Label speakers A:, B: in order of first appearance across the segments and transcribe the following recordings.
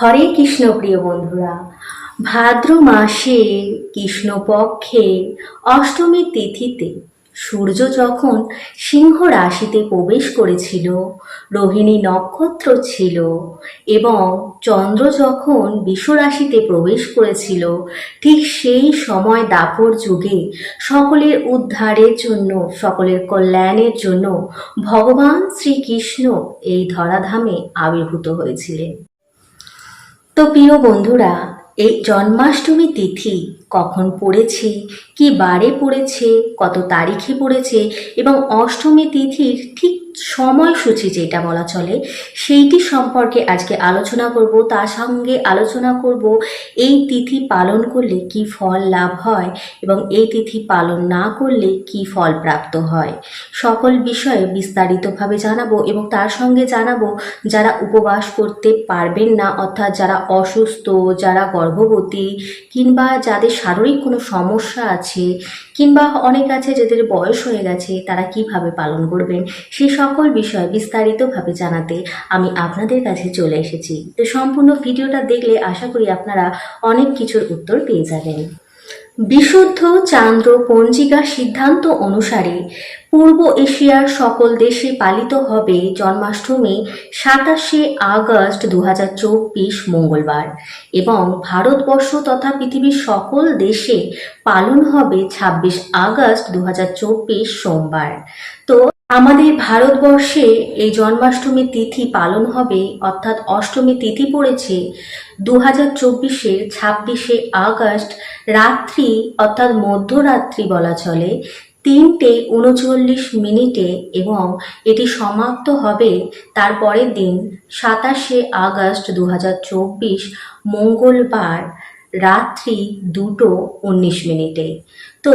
A: হরে কৃষ্ণ প্রিয় বন্ধুরা, ভাদ্র মাসে কৃষ্ণপক্ষে অষ্টমী তিথিতে সূর্য যখন সিংহ রাশিতে প্রবেশ করেছিল, রোহিণী নক্ষত্র ছিল এবং চন্দ্র যখন বিশ্ব প্রবেশ করেছিল, ঠিক সেই সময় দাপর যুগে সকলের উদ্ধারের জন্য, সকলের কল্যাণের জন্য ভগবান শ্রীকৃষ্ণ এই ধরাধামে আবির্ভূত হয়েছিলেন। তো প্রিয় বন্ধুরা, এই জন্মাষ্টমী তিথি কখন পড়েছে, কি বারে পড়েছে, কত তারিখে পড়েছে এবং অষ্টমী তিথির ঠিক সময়সূচি যেটা বলা চলে, সেইটি সম্পর্কে আজকে আলোচনা করব। তার সঙ্গে আলোচনা করব এই তিথি পালন করলে কি ফল লাভ হয় এবং এই তিথি পালন না করলে কি ফল প্রাপ্ত হয়, সকল বিষয়ে বিস্তারিতভাবে জানাব এবং তার সঙ্গে জানাব যারা উপবাস করতে পারবেন না, অর্থাৎ যারা অসুস্থ, যারা গর্ভবতী কিংবা যাদের শারীরিক কোনো সমস্যা আছে কিংবা অনেক আছে যাদের বয়স হয়ে গেছে, তারা কীভাবে পালন করবেন সেই সকল বিষয় বিস্তারিতভাবে জানাতে আমি আপনাদের কাছে চলে এসেছি। তো সম্পূর্ণ ভিডিওটা দেখলে আশা করি আপনারা অনেক কিছুর উত্তর পেয়ে যাবেন। বিশুদ্ধ চান্দ্র পঞ্জিকা সিদ্ধান্ত অনুসারে পূর্ব এশিয়ার সকল দেশে পালিত হবে জন্মাষ্টমী সাতাশে আগস্ট দু হাজার চব্বিশ মঙ্গলবার এবং ভারতবর্ষ তথা পৃথিবীর সকল দেশে পালন হবে ছাব্বিশ আগস্ট দু হাজার চব্বিশ সোমবার। তো আমাদের ভারতবর্ষে এই জন্মাষ্টমী তিথি পালন হবে, অর্থাৎ অষ্টমী তিথি পড়েছে দু হাজার চব্বিশের ছাব্বিশে আগস্ট, রাত্রি, অর্থাৎ মধ্যরাত্রি বলা চলে, তিনটে উনচল্লিশ মিনিটে এবং এটি সমাপ্ত হবে তার পরের দিন, সাতাশে আগস্ট দু হাজার চব্বিশ, মঙ্গলবার, রাত্রি দুটো উনিশ মিনিটে। তো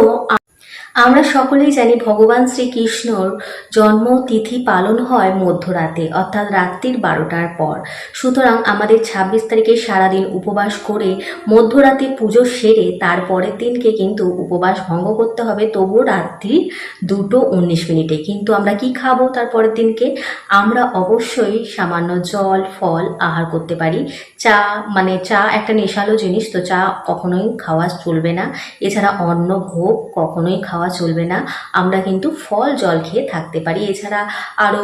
A: আমরা সকলেই জানি ভগবান শ্রীকৃষ্ণর জন্মতিথি পালন হয় মধ্যরাতে, অর্থাৎ রাত্রির বারোটার পর। সুতরাং আমাদের ছাব্বিশ তারিখে সারাদিন উপবাস করে মধ্যরাতে পুজো সেরে তারপরের দিনকে কিন্তু উপবাস ভঙ্গ করতে হবে। তবুও রাত্রি দুটো উনিশ মিনিটে। কিন্তু আমরা কি খাব তারপরের দিনকে? আমরা অবশ্যই সামান্য জল, ফল আহার করতে পারি। চা মানে চা একটা নেশালো জিনিস, তো চা কখনোই খাওয়া চলবে না। এছাড়া অন্ন, ভোগ কখনোই খাওয়া চলবে না। আমরা কিন্তু ফল, জল খেয়ে থাকতে পারি। এছাড়া আরও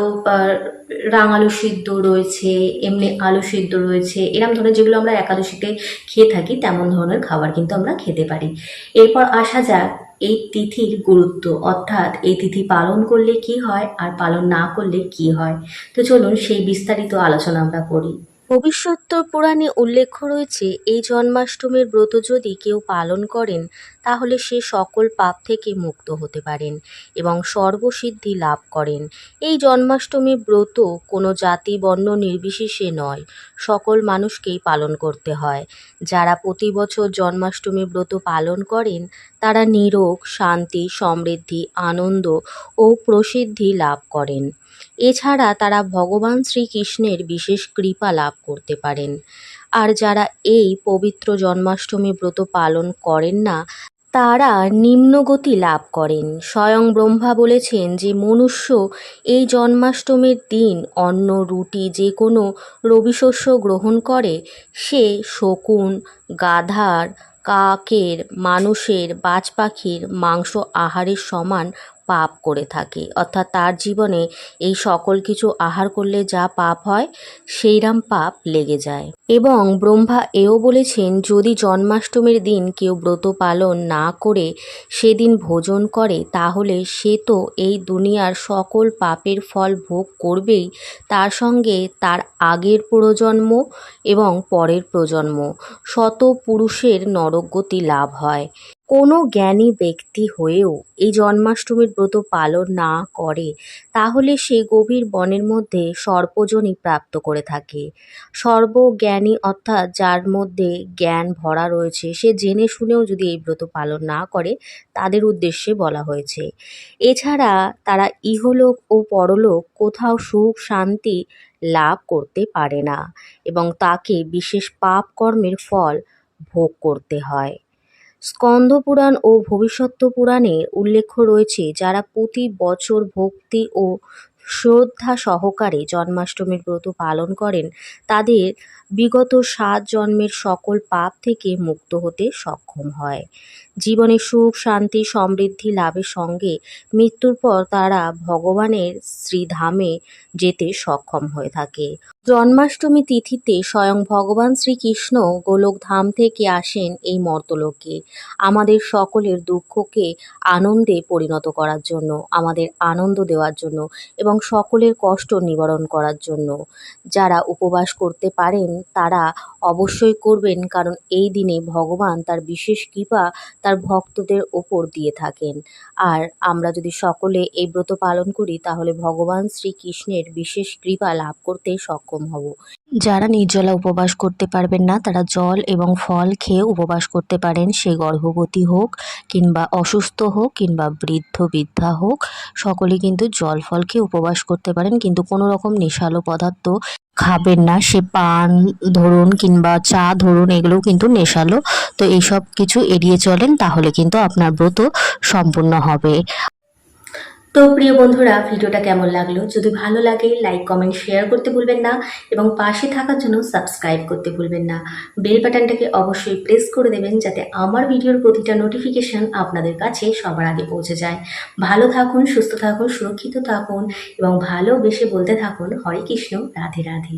A: রাঙালু সিদ্ধ রয়েছে, এমনি আলু সিদ্ধ রয়েছে, এরম ধরনের যেগুলো আমরা একাদশীতে খেয়ে থাকি, তেমন ধরনের খাবার কিন্তু আমরা খেতে পারি। এরপর আসা যাক এই তিথির গুরুত্ব। অর্থাৎ এই তিথি পালন করলে কি হয় আর পালন না করলে কি হয়? তো চলুন সেই বিস্তারিত আলোচনা আমরা করি। ভবিষ্যত্তর পুরাণে উল্লেখ রয়েছে, এই জন্মাষ্টমীর ব্রত যদি কেউ পালন করেন, তাহলে সে সকল পাপ থেকে মুক্ত হতে পারেন এবং সর্বসিদ্ধি লাভ করেন। এই জন্মাষ্টমী ব্রত কোনো জাতি, বর্ণ নির্বিশেষে নয়, সকল মানুষকেই পালন করতে হয়। যারা প্রতি বছর জন্মাষ্টমী ব্রত পালন করেন, তারা নিরোগ, শান্তি, সমৃদ্ধি, আনন্দ ও প্রসিদ্ধি লাভ করেন। এছাড়া তারা ভগবান শ্রীকৃষ্ণের বিশেষ কৃপা লাভ করতে পারেন। আর যারা এই পবিত্র জন্মাষ্টমী ব্রত পালন করেন না, তারা নিম্নগতি লাভ করেন। স্বয়ং ব্রহ্মা বলেছেন যে, মনুষ্য এই জন্মাষ্টমীর দিন অন্ন, রুটি, যে কোনো রবিশস্য গ্রহণ করে, সে শকুন, গাধার, কাকের, মানুষের বাজ পাখির মাংস আহারের সমান পাপ করে থাকে। অর্থাৎ তার জীবনে এই সকল কিছু আহার করলে যা পাপ হয়, সেইরাম পাপ লেগে যায়। এবং ব্রহ্মা এও বলেছেন, যদি জন্মাষ্টমীর দিন কেউ ব্রত পালন না করে সেদিন ভোজন করে, তাহলে সে তো এই দুনিয়ার সকল পাপের ফল ভোগ করবেই। তার সঙ্গে তার আগের প্রজন্ম এবং পরের প্রজন্ম, শত পুরুষের নরকগতি লাভ হয়। কোনো জ্ঞানী ব্যক্তি হয়েও এই জন্মাষ্টমীর ব্রত পালন না করে, তাহলে সে গভীর বনের মধ্যে সর্পজনই প্রাপ্ত করে থাকে। সর্বজ্ঞানী অর্থাৎ যার মধ্যে জ্ঞান ভরা রয়েছে, সে জেনে শুনেও যদি এই ব্রত পালন না করে, তাদের উদ্দেশ্যে বলা হয়েছে। এছাড়া তারা ইহলোক ও পরলোক কোথাও সুখ শান্তি লাভ করতে পারে না এবং তাকে বিশেষ পাপ কর্মের ফল ভোগ করতে হয়। স্কন্দ পুরাণ ও ভবিষ্যত্ত পুরাণে উল্লেখ রয়েছে যারা প্রতি বছর ভক্তি ও শ্রদ্ধা সহকারে জন্মাষ্টমীর ব্রত পালন করেন, তাদের বিগত সাত জন্মের সকল পাপ থেকে মুক্ত হতে সক্ষম হয়। জীবনে সুখ, শান্তি, সমৃদ্ধি লাভের সঙ্গে মৃত্যুর পর তারা ভগবানের শ্রীধামে যেতে সক্ষম হয়ে থাকে। জন্মাষ্টমী তিথিতে স্বয়ং ভগবান শ্রীকৃষ্ণ গোলকধাম থেকে আসেন এই মর্তলোকে, আমাদের সকলের দুঃখকে আনন্দে পরিণত করার জন্য, আমাদের আনন্দ দেওয়ার জন্য এবং সকলের কষ্ট নিবারণ করার জন্য। যারা উপবাস করতে পারেন, তারা অবশ্যই করবেন কারণ এই দিনে ভগবান তার বিশেষ কৃপা তার ভক্তদের ওপর দিয়ে থাকেন। আর আমরা যদি সকলে এই ব্রত পালন করি, তাহলে ভগবান শ্রীকৃষ্ণের বিশেষ কৃপা লাভ করতে সক্ষম হব। যারা নির্জলা উপবাস করতে পারবেন না, তারা জল এবং ফল খেয়ে উপবাস করতে পারেন। সে গর্ভবতী হোক কিংবা অসুস্থ হোক কিংবা বৃদ্ধ, বৃদ্ধা হোক, সকলে কিন্তু জল, ফল খেয়ে উপবাস করতে পারেন। কিন্তু কোনো রকম নেশালো পদার্থ খাবেন না। সে পান ধরুন কিংবা চা ধরুন, এগুলোও কিন্তু নেশালো। তো এইসব কিছু এড়িয়ে চলেন, তাহলে কিন্তু আপনার ব্রত সম্পূর্ণ হবে। তো প্রিয় বন্ধুরা, ভিডিওটা কেমন লাগল? যদি ভালো লাগে লাইক কমেন্ট শেয়ার করতে ভুলবেন না এবং পাশে থাকার জন্য সাবস্ক্রাইব করতে ভুলবেন না। বেল বাটনটাকে অবশ্যই প্রেস করে দেবেন যাতে আমার ভিডিওর প্রতিটা নোটিফিকেশান আপনাদের কাছে সবার আগে পৌঁছে যায়। ভালো থাকুন, সুস্থ থাকুন, সুরক্ষিত থাকুন এবং ভালোবেসে বলতে থাকুন, হরে কৃষ্ণ, রাধে রাধে।